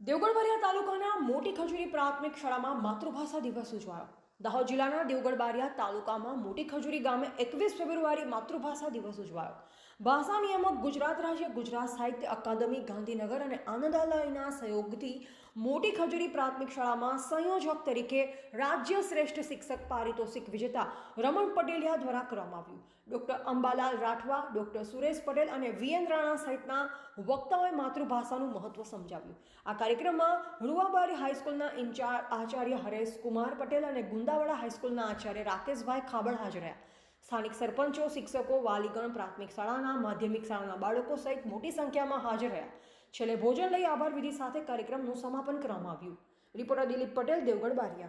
દેવગઢ તાલુકાના મોટી ખજૂરી પ્રાથમિક શાળામાં માતૃભાષા દિવસ ઉજવાયો. દાહોદ જિલ્લાના દેવગઢ બારિયા તાલુકામાં મોટી ખજૂરી ગામે એકવીસ ફેબ્રુઆરી માતૃભાષા દિવસ ઉજવાયો. ભાષા નિયામક ગુજરાત રાજ્ય, ગુજરાત સાહિત્ય અકાદમી, ગાંધીનગર અને આનંદાલયના સહયોગથી મોટી ખજૂરી પ્રાથમિક શાળામાં સંયોજક તરીકે રાજ્ય શ્રેષ્ઠ શિક્ષક પારિતોષિક વિજેતા રમણ પટેલિયા દ્વારા કરવામાં આવ્યું. ડૉક્ટર અંબાલાલ રાઠવા, ડૉક્ટર સુરેશ પટેલ અને વીએન રાણા સહિતના વક્તાઓએ માતૃભાષાનું મહત્વ સમજાવ્યું. આ કાર્યક્રમમાં રૂવાબારી હાઈસ્કૂલના ઇન્ચાર્જ આચાર્ય હરેશ કુમાર પટેલ અને ગુંદાવાડા હાઈસ્કૂલના આચાર્ય રાકેશભાઈ ખાબડ હાજર રહ્યા. સ્થાનિક સરપંચો, શિક્ષકો, વાલીગણ, પ્રાથમિક શાળાના, માધ્યમિક શાળાના બાળકો સહિત મોટી સંખ્યામાં હાજર રહ્યા. છેલ્લે ભોજન લઈ આભાર વિધિ સાથે કાર્યક્રમનું સમાપન કરવામાં આવ્યું. રિપોર્ટર દિલીપ પટેલ, દેવગઢ બારિયા.